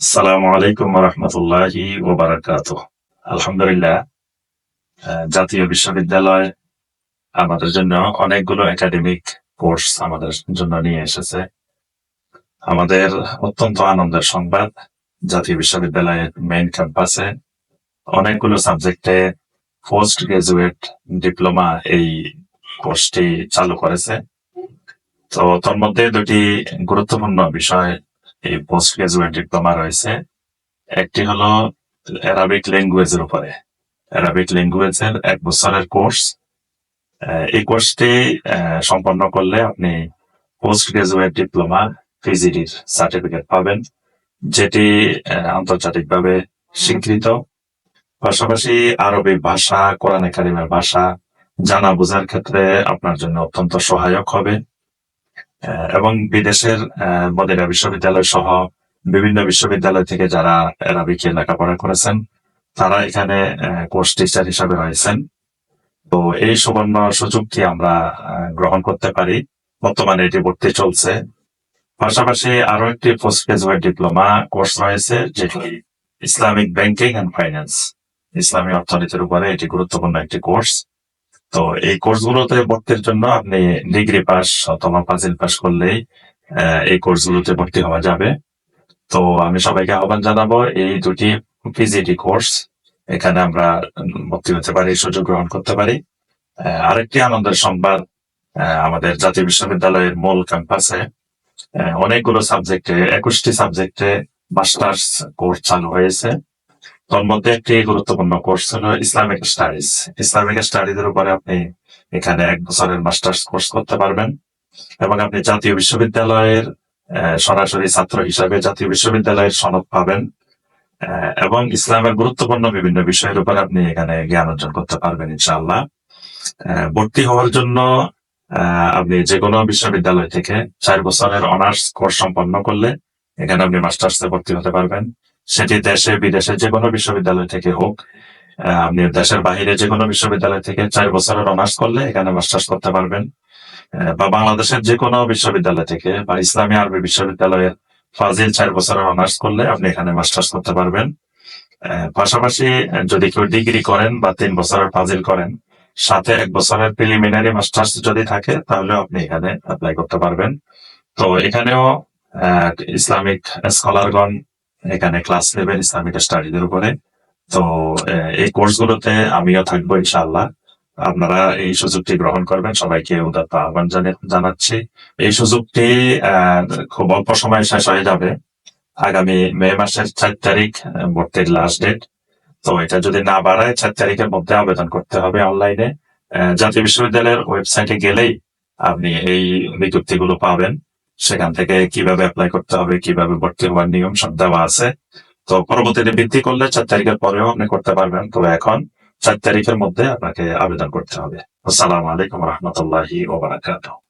আসসালামু আলাইকুম রহমতুল্লাহি ওবারাকাত আলহামদুলিল্লাহ জাতীয় বিশ্ববিদ্যালয় আমাদের জন্য অনেকগুলো একাডেমিক কোর্স আমাদের জন্য নিয়ে এসেছে। আমাদের অত্যন্ত আনন্দের সংবাদ, জাতীয় বিশ্ববিদ্যালয়ের মেইন ক্যাম্পাসে অনেকগুলো সাবজেক্টে পোস্ট গ্রাজুয়েট ডিপ্লোমা এই কোর্সটি চালু করেছে। তো তোর মধ্যে দুটি গুরুত্বপূর্ণ বিষয় এই পোস্ট গ্রাজুয়েট ডিপ্লোমা রয়েছে। একটি হলো অ্যারাবিক ল্যাঙ্গুয়েজের উপরে। অ্যারাবিক ল্যাঙ্গুয়েজের এক বছরের কোর্স এই কোর্সটি সম্পন্ন করলে আপনি পোস্ট গ্রাজুয়েট ডিপ্লোমা পিজিডির সার্টিফিকেট পাবেন, যেটি আন্তর্জাতিকভাবে স্বীকৃত। পাশাপাশি আরবি ভাষা, কোরআনে কারিমের ভাষা জানা বোঝার ক্ষেত্রে আপনার জন্য অত্যন্ত সহায়ক হবে। এবং বিদেশের মদিনা বিশ্ববিদ্যালয় সহ বিভিন্ন বিশ্ববিদ্যালয় থেকে যারা অ্যারাবিকে লেখাপড়া করেছেন, তারা এখানে কোর্স টিচার হিসাবে রয়েছেন। তো এই সুবর্ণ সুযোগটি আমরা গ্রহণ করতে পারি। বর্তমানে এটি ভর্তি চলছে। পাশাপাশি আরও একটি পোস্ট গ্রাজুয়েট ডিপ্লোমা কোর্স রয়েছে, যেটি ইসলামিক ব্যাংকিং এন্ড ফাইন্যান্স, ইসলামী অর্থনীতির উপরে এটি গুরুত্বপূর্ণ একটি কোর্স। তো এই কোর্সগুলোতে ভর্তির জন্য আপনি ডিগ্রি পাস অথবা ফাজিল পাস করলেই এই কোর্সগুলোতে ভর্তি হওয়া যাবে। তো আমি সবাইকে আহ্বান জানাব, এই দুটি পিজিটি কোর্স, এখানে আমরা ভর্তি হতে পারি, সুযোগ গ্রহণ করতে পারি। আরেকটি আনন্দের সংবাদ আমাদের জাতীয় বিশ্ববিদ্যালয়ের মূল ক্যাম্পাসে অনেকগুলো সাবজেক্টে একুশটি সাবজেক্টে মাস্টার্স কোর্স চালু হয়েছে। তোর মধ্যে একটি গুরুত্বপূর্ণ কোর্স হলো ইসলামিক স্টাডিজ ইসলামিক স্টাডিজ এর উপরে আপনি এখানে এক বছরের মাস্টার্স কোর্স করতে পারবেন এবং আপনি জাতীয় বিশ্ববিদ্যালয়ের সরাসরি ছাত্র হিসাবে জাতীয় বিশ্ববিদ্যালয়ের সনদ পাবেন এবং ইসলামের গুরুত্বপূর্ণ বিভিন্ন বিষয়ের উপর আপনি এখানে জ্ঞান অর্জন করতে পারবেন ইনশাআল্লাহ। ভর্তি হওয়ার জন্য আপনি যে কোনো বিশ্ববিদ্যালয় থেকে চার বছরের অনার্স কোর্স সম্পন্ন করলে এখানে আপনি মাস্টার্স ভর্তি হতে পারবেন। সেটি দেশে, বিদেশে যে কোনো বিশ্ববিদ্যালয় থেকে হোক আপনি দেশের বাহিরে যে কোনো বিশ্ববিদ্যালয় থেকে চার বছরের অনার্স করলে এখানে মাস্টার্স করতে পারবেন। বা বাংলাদেশের যে কোনো বিশ্ববিদ্যালয় থেকে বা ইসলামী আরবি বিশ্ববিদ্যালয়ের ফাজিল চার বছরের অনার্স করলে আপনি এখানে মাস্টার্স করতে পারবেন। পাশাপাশি যদি কেউ ডিগ্রি করেন বা তিন বছরের ফাজিল করেন, সাথে এক বছরের প্রিলিমিনারি মাস্টার্স যদি থাকে, তাহলে আপনি এখানে অ্যাপ্লাই করতে পারবেন। তো এখানেও ইসলামিক স্কলারগণ এখানে ক্লাস নেবেন ইসলামিক স্টাডিজের উপরে। তো এই কোর্সগুলোতে আমিও থাকব ইনশাআল্লাহ। আপনারা এই সুযোগটি গ্রহণ করবেন, সবাইকে উদাত্ত আহ্বান জানে- জানাচ্ছি। এই সুযোগটি খুব অল্প সময় শেষ হয়ে যাবে। আগামী মে মাসের চার তারিখ, ভর্তির লাস্ট ডেট তো এটা যদি না বাড়ায়, চার তারিখের মধ্যে আবেদন করতে হবে অনলাইনে জাতীয় বিশ্ববিদ্যালয়ের ওয়েবসাইটে গেলেই আপনি এই বিজ্ঞপ্তিগুলো পাবেন। সেখান থেকে কীভাবে অ্যাপ্লাই করতে হবে, কীভাবে ভর্তি হওয়ার নিয়ম সব দেওয়া আছে। তো পরবর্তীতে বৃদ্ধি করলে চার তারিখের পরেও আপনি করতে পারবেন। তবে এখন চার তারিখের মধ্যে আপনাকে আবেদন করতে হবে। আসসালামু আলাইকুম রহমতুল্লাহি ওবারাকাতুহ